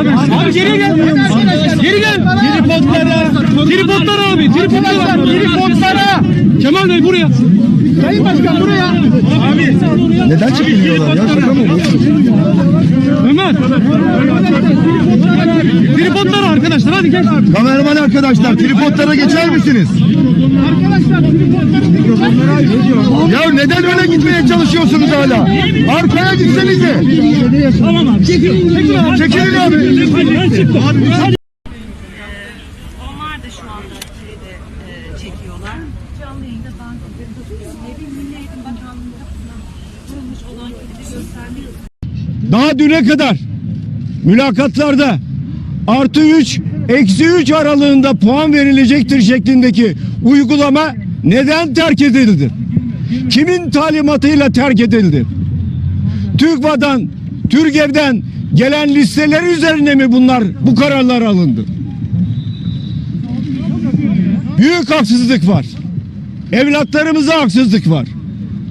Abi geri gel. Geri gel. Tripodlara. Tripodlara abi. Tripodlara. Tripodlara. Kemal Bey buraya. Sayın Başkan buraya. Abi. Neden çekilmiyorlar ya? Şaka mı bu? Ömer. Tripodlara hadi gel. Kameraman arkadaşlar tripodlara geçer misiniz? Ya neden öyle gitmeye çalışıyorsunuz hala? Arkaya gitsenize. Tamam abi. Çekil. Çekilin abi. Ben çıktım. Onlar da şu anda şeyde e, çekiyorlar. Canlı yayında banka ve Milli Eğitim Bakanlığı tarafından kurulmuş olan kilidi Daha düne kadar mülakatlarda artı 3 eksi 3 aralığında puan verilecektir şeklindeki uygulama neden terk edildi? Kimin talimatıyla terk edildi? TÜGVA'dan, TÜRGEV'den gelen listeler üzerine mi bunlar bu kararlar alındı? Büyük haksızlık var. Evlatlarımıza haksızlık var.